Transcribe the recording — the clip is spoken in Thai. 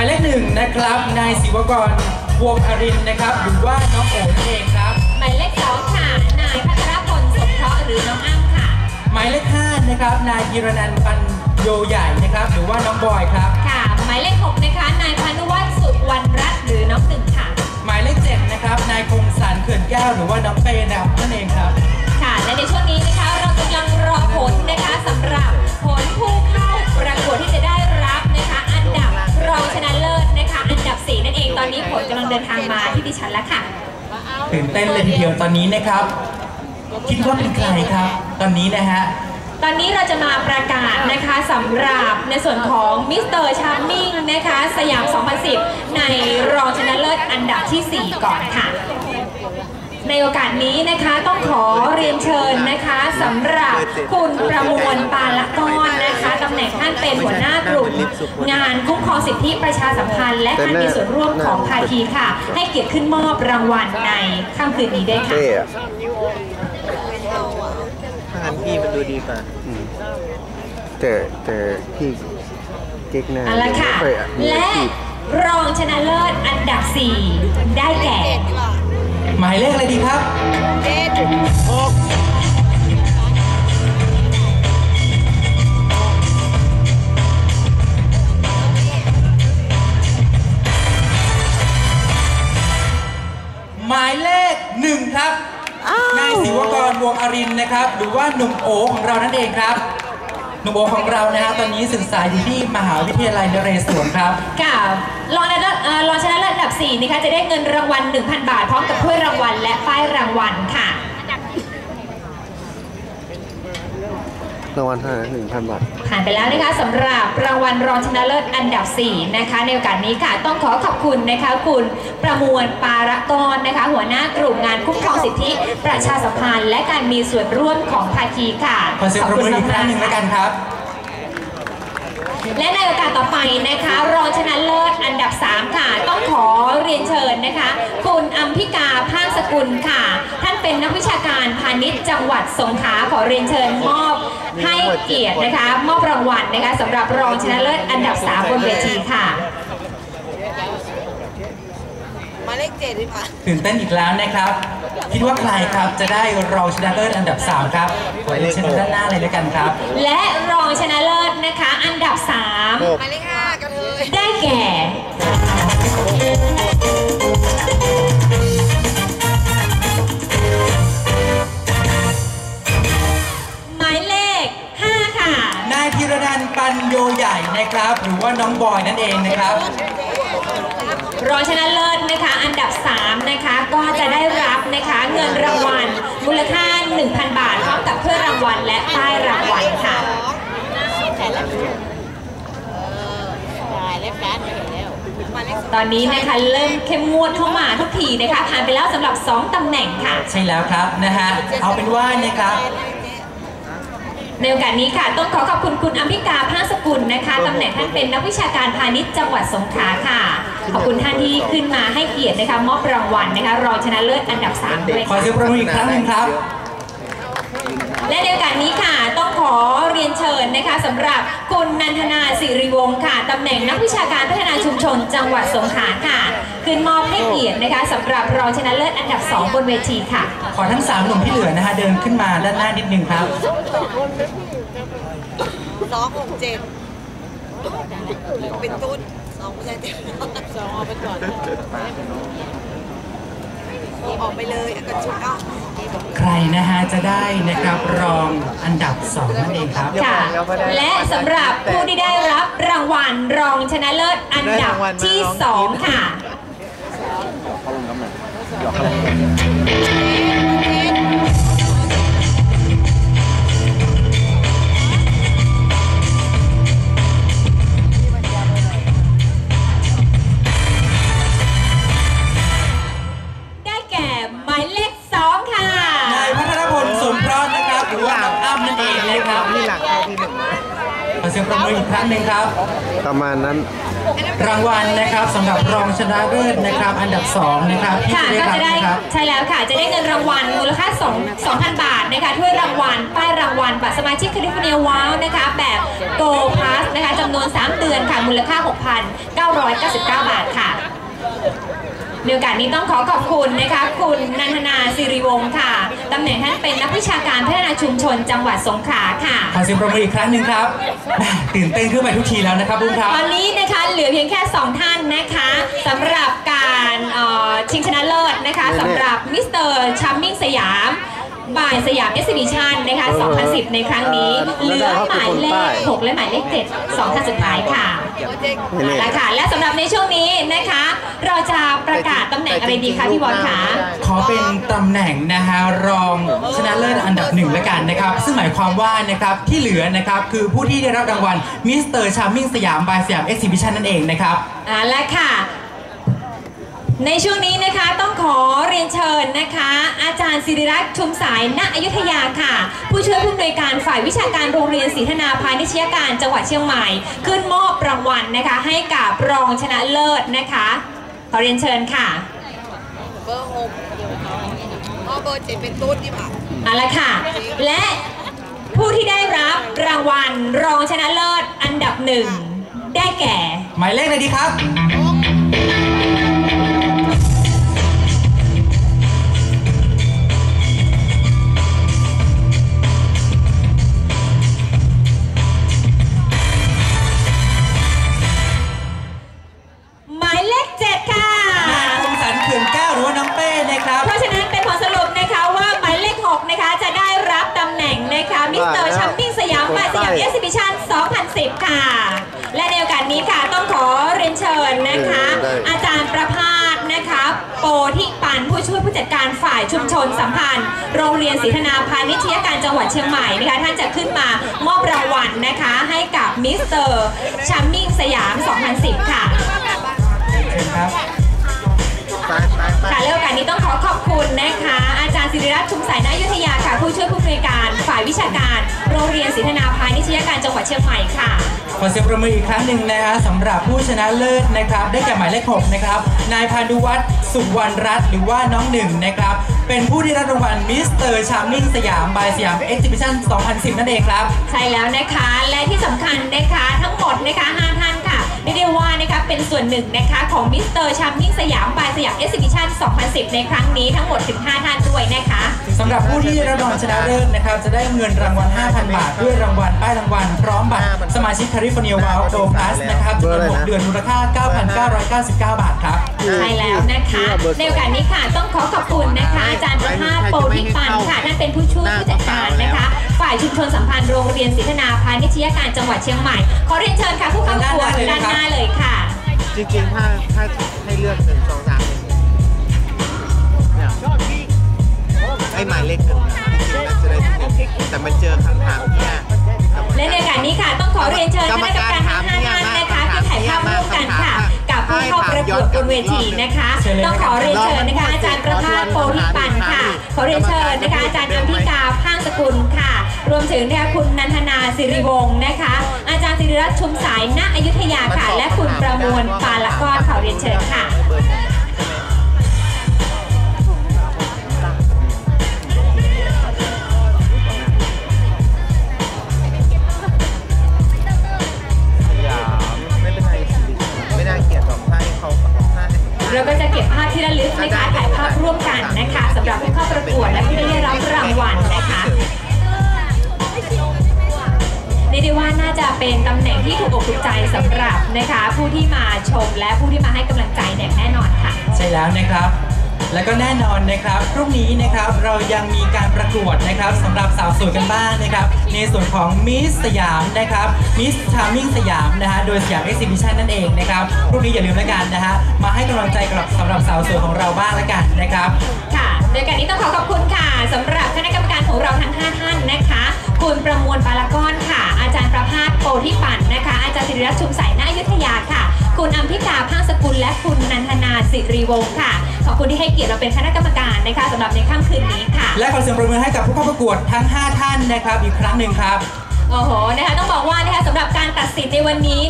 มายเลขหนึ่งนะครับ นายศิวกรวงอรินทร์นะครับ หรือว่าน้องโอ๋นั่นเองครับ หมายเลขสองค่ะ นายพัทรพลสมเพราะห์หรือน้องอ้ำค่ะ หมายเลขห้านะครับ นายยีรนันท์ปันโยใหญ่นะครับ หรือว่าน้องบอยครับ ค่ะ หมายเลขหกนะคะ นายพานุวัฒน์สุวรรณรัตน์หรือน้องหนึ่งค่ะ หมายเลขเจ็ดนะครับ นายคงสารเขื่อนแก้ว หรือว่าน้องเป้นะครับนั่นเองครับ ค่ะ และในช่วงนี้นะคะเรากำลังรอผลนะคะสำหรับผลผู้เข้า ดับสี่นั่นเองตอนนี้ผลกำลังเดินทางมาที่ดิฉันแล้วค่ะตื่นเต้นเลยทีเดียวตอนนี้นะครับ คิดว่าเป็นใครครับ ตอนนี้นะฮะตอนนี้เราจะมาประกาศนะคะสำหรับในส่วนของมิสเตอร์ชาร์มิงนะคะสยาม 2010 ในรองชนะเลิศอันดับที่ 4 ก่อนค่ะ ในโอกาสนี้นะคะต้องขอเรียนเชิญนะคะสำหรับคุณประมวลปาละก้อนนะคะตำแหน่งท่านเป็นหัวหน้ากลุ่มงานคุ้มครองสิทธิประชาสัมพันธ์และการมีส่วนร่วมของภาคีค่ะ ให้เกียรติขึ้นมอบรางวัลในค่ำคืนนี้ด้วยค่ะเท่อะถ้างั้นพี่มันดูดีกว่าอืมแต่แต่พี่เก๊กหน้าเอาละค่ะไม่อยอมีอาและชีพรองชนะเลิศอันดับ 4 ได้แก่ หมายเลขอะไรดีครับหมายเลขหนึ่งครับ นายศิวกรวงอรินทร์นะครับ หรือว่าหนุ่มโอของเรานั่นเองครับหนุ่มโอของเรานะฮะตอนนี้ศึกษาอยู่ที่มหาวิทยาลัยนเรศวรครับค่ะรองชนะเลิศ เอ่อรองชนะเลิศอันดับ4นะคะจะได้เงินรางวัล 1,000 บาท พร้อมกับถ้วยรางวัลและป้ายรางวัลค่ะรางวัลเท่าไหร่หนึ่งพันบาทผ่านไปแล้วนะคะสำหรับรางวัลรองชนะเลิศอันดับ 4 นะคะ ในโอกาสนี้ค่ะ ต้องขอขอบคุณนะคะคุณประมวลปารกรนะคะ หัวหน้ากลุ่มงานคุ้มครองสิทธิประชาสัมพันธ์และการมีส่วนร่วมของภาคีค่ะขอเสียงปรบมืออีกครั้งหนึ่งแล้วกันครับ และในโอกาสต่อไปนะคะรองชนะเลิศอันดับ 3 ค่ะ ต้องขอเรียนเชิญนะคะ คุณอัมพิกาภาคสกุลค่ะ ท่านเป็นนักวิชาการพาณิชย์จังหวัดสงขลาขอเรียนเชิญมอบให้เกียรตินะคะ มอบรางวัลนะคะสำหรับรองชนะเลิศอันดับ 3 บนเวทีค่ะหมายเลขเจ็ดดีกว่าตื่นเต้นอีกแล้วนะครับ คิดว่าใครครับจะได้รองชนะเลิศอันดับ 3 ครับขอเรียนเชิญด้านหน้าเลยแล้วกันครับ และร ว่าน้องบอยนั่นเองนะครับ รองชนะเลิศนะคะ อันดับ 3 นะคะ ก็จะได้รับนะคะเงินรางวัลมูลค่า 1,000 บาทพร้อมกับถ้วยรางวัลและป้ายรางวัลค่ะหมายเลขแปดไปแล้วหมายเลขสองตอนนี้นะคะเริ่มเข้มงวดเข้ามาทุกทีนะคะผ่านไปแล้วสำหรับ 2ตำแหน่งค่ะ ใช่แล้วครับนะฮะเอาเป็นว่านะครับ ในโอกาสนี้ค่ะต้องขอขอบคุณคุณอภิกาภาคสกุลนะคะตำแหน่งท่านเป็นนักวิชาการพาณิชย์จังหวัดสงขลาค่ะ ขอบคุณท่านที่ขึ้นมาให้เกียรตินะคะมอบรางวัลนะคะรองชนะเลิศอันดับ3ด้วยขอค่ะเสียงปรบมืออีกครั้งหนึ่งครับ และในโอกาสนี้ค่ะต้องขอเรียนเชิญนะคะสำหรับคุณนันทนาสิริวงศ์ค่ะตำแหน่งนักวิชาการพัฒนาชุมชนจังหวัดสงขลาค่ะขึ้นมอบให้เกียรตินะคะสำหรับรองชนะเลิศอันดับ 2 บนเวทีค่ะ ขอทั้งสามหนุ่มที่เหลือนะฮะเดินขึ้นมาด้านหน้านิดนึงครับ สองหกเจ็ดเป็นตุ้นสองไม่ใช่เจ็ดสองเอาไปก่อนออกไปเลยเอากระชุกเอาใครนะฮะจะได้นะครับรองอันดับ2นั่นเองครับค่ะและสำหรับผู้ที่ได้รับรางวัลรองชนะเลิศอันดับที่2ค่ะ ปรบมืออีกครั้งหนึ่งครับ ประมาณนั้น รางวัลนะครับสำหรับรองชนะเลิศนะครับ อันดับสองนะครับที่ค่ะจะได้ก็รับจะได้นะครับ ใช่แล้วค่ะจะได้เงินรางวัลมูลค่า2 2,000 บาทนะคะถ้วยรางวัลป้ายรางวัลบัตรสมาชิกแคลิฟอร์เนียว้าวนะคะ แบบ Go Pass นะคะจำนวน 3 เดือนค่ะมูลค่า 6,999 บาทค่ะ ในโอกาสนี้ต้องขอขอบคุณนะคะคุณนันทนาสิริวงศ์ค่ะตำแหน่งท่านเป็นนักวิชาการพัฒนาชุมชนจังหวัดสงขลาค่ะขอเสียงปรบมืออีกครั้งหนึ่งครับแหม่ตื่นเต้นขึ้นไปทุกทีแล้วนะครับบุ้งครับตอนนี้นะคะเหลือเพียงแค่ 2 ท่านนะคะสำหรับการเอ่อชิงชนะเลิศนะคะสำหรับมิสเตอร์ชัมมิ่งสยาม บ่ายสยามเอ็กซิบิชันนะคะ 2010 ในครั้งนี้ เหลือหมายเลข 6 และหมายเลข 7 2ท่านสุดท้ายค่ะนี่และค่ะ และสำหรับในช่วงนี้นะคะ เราจะประกาศตำแหน่งอะไรดีคะพี่บอลคะ ขอเป็นตำแหน่งนะฮะรองชนะเลิศอันดับหนึ่งแล้วกันนะครับ ซึ่งหมายความว่านะครับที่เหลือนะครับคือผู้ที่ได้รับรางวัลมิสเตอร์ชาร์มิงสยามบายสยามเอ็กซิบิชันนั่นเองนะครับอ่าและค่ะ ในช่วงนี้นะคะต้องขอเรียนเชิญนะคะ อาจารย์ศิริรักษ์ชุมสายณอยุธยาค่ะ ผู้ช่วยผู้อำนวยการฝ่ายวิชาการโรงเรียนศรีธนาพาณิชยการจังหวัดเชียงใหม่ ขึ้นมอบรางวัลนะคะ ให้กับรองชนะเลิศนะคะ ขอเรียนเชิญค่ะเบอร์หกอ๋อเบอร์เจ็ดเป็นตุ๊ดดีป่ะเอาละค่ะ และผู้ที่ได้รับรางวัลรองชนะเลิศอันดับหนึ่งได้แก่ หมายเลขอะไรดีครับ มบายสยามเอ็กซิบิชัน2010 ค่ะ และในโอกาสนี้ค่ะต้องขอเรียนเชิญนะคะ อาจารย์ประภาสนะคะโปธิปันผู้ช่วยผู้จัดการฝ่ายชุมชนสัมพันธ์ โรงเรียนศรีธนาพาณิชยการจังหวัดเชียงใหม่นะคะท่านจะขึ้นมามอบรางวัลนะคะ ให้กับมิสเตอร์ชัมมิ่งสยาม 2010 ค่ะเชิญครับไปไปไปค่ะและโอกาสนี้ต้องขอขอบคุณนะคะ อาจารย์ศิริรัตน์ชุมสายนายุทธยาค่ะ ผู้ช่วยผู้อำนวยการฝ่ายวิชาการ โรงเรียนศรีธนาพาณิชยการจังหวัดเชียงใหม่ค่ะ ขอเสียงประมืออีกครั้งหนึ่งนะฮะสำหรับผู้ชนะเลิศนะครับ ได้แก่หมายเลข6นะครับนายพานุวัฒน์สุวรรณรัตน์หรือว่าน้องหนึ่งนะครับ เป็นผู้ที่รับรางวัลมิสเตอร์ชาร์มิงสยามบายสยามเอ็กซิบิชัน2010 นั่นเองครับ ใช่แล้วนะคะ และที่สำคัญนะคะ ทั้งหมดนะคะ5ท่านค่ะเรียกได้ว่านะคะเป็นส่วนหนึ่งนะคะของมิสเตอร์ชัมมิ่งสยามบายสยามเอ็กซิบิชัน2010 ในครั้งนี้ทั้งหมดถึง5ท่านด้วยนะคะสำหรับผู้ที่ได้รับรางวัลชนะเลิศนะครับจะได้เงินรางวัล 5,000 บาท ด้วยรางวัลป้ายรางวัลพร้อมบัตรสมาชิกแคลิฟอร์เนียวาวโกลพลัสนะครับจำนวน6เดือนมูลค่า 9,999 บาทครับใช่แล้วนะคะในโอกาสนี้ค่ะต้องขอขอบคุณนะคะอาจารย์ประภาสโปธิปันค่ะท่านเป็นผู้ช่วยผู้จัดการนะคะฝ่าย ชุมชนสัมพันธ์โรงเรียนศรีธนาพาณิชยการจังหวัดเชียงใหม่ ขอเรียนเชิญค่ะ ผู้เข้าประกวดด้านหน้าเลยค่ะ จริงๆ ถ้าถ้าให้เลือกหนึ่งสองสามเนี่ยไอ้หมายเลขหนึ่งเนี่ยจริงๆน่าจะได้ที่หนึ่งแต่มันเจอคำถามเนี่ยกับและในโอกาสนี้ค่ะ ต้องขอเรียนเชิญคณะกรรม นเวทีนะคะเชิญเลยต้องขอเรียนเชิญนะคะ อาจารย์ประภาสโพธิปันค่ะ ขอเรียนเชิญนะคะ อาจารย์อัมพิกาข้างสกุลค่ะ รวมถึงนะคะคุณนันทนาสิริวงศ์นะคะ อาจารย์สิริรัตน์ชุมสายณอยุธยาค่ะ และคุณประมวลปาละก้อนขอเรียนเชิญค่ะ ถ่ายภาพร่วมกันนะคะสำหรับผู้เข้าประกวดและผู้ที่ได้รับรางวัลนะคะเรียกได้ว่าน่าจะเป็นตำแหน่งที่ถูกอกถูกใจสำหรับนะคะ ผู้ที่มาชมและผู้ที่มาให้กำลังใจเนี่ยแน่นอนค่ะ ใช่แล้วนะครับ แล้วก็แน่นอนนะครับพรุ่งนี้นะครับเรายังมีการประกวดนะครับสำหรับสาวสวยกันบ้างนะครับ ในส่วนของมิสสยามนะครับมิสชามิงสยามนะฮะโดยสยามเอ็กซิบิชันนั่นเองนะครับพรุ่งนี้อย่าลืมแล้วกันนะฮะมาให้กำลังใจกับสำหรับสาวสวยของเราบ้างแล้วกันนะครับค่ะโดยการนี้ต้องขอขอบคุณค่ะสำหรับคณะกรรมการของเราทั้ง 5 ท่านนะคะ คุณประมวลปาลก้อนค่ะ ริวงศ์ค่ะ ขอบคุณที่ให้เกียรติเราเป็นคณะกรรมการนะคะสำหรับในค่ำคืนนี้ค่ะ และขอเสียงปรบมือให้กับผู้เข้าประกวดทั้ง 5 ท่านนะครับ อีกครั้งหนึ่งครับ โอ้โหนะคะต้องบอกว่านะคะสำหรับการตัดสินในวันนี้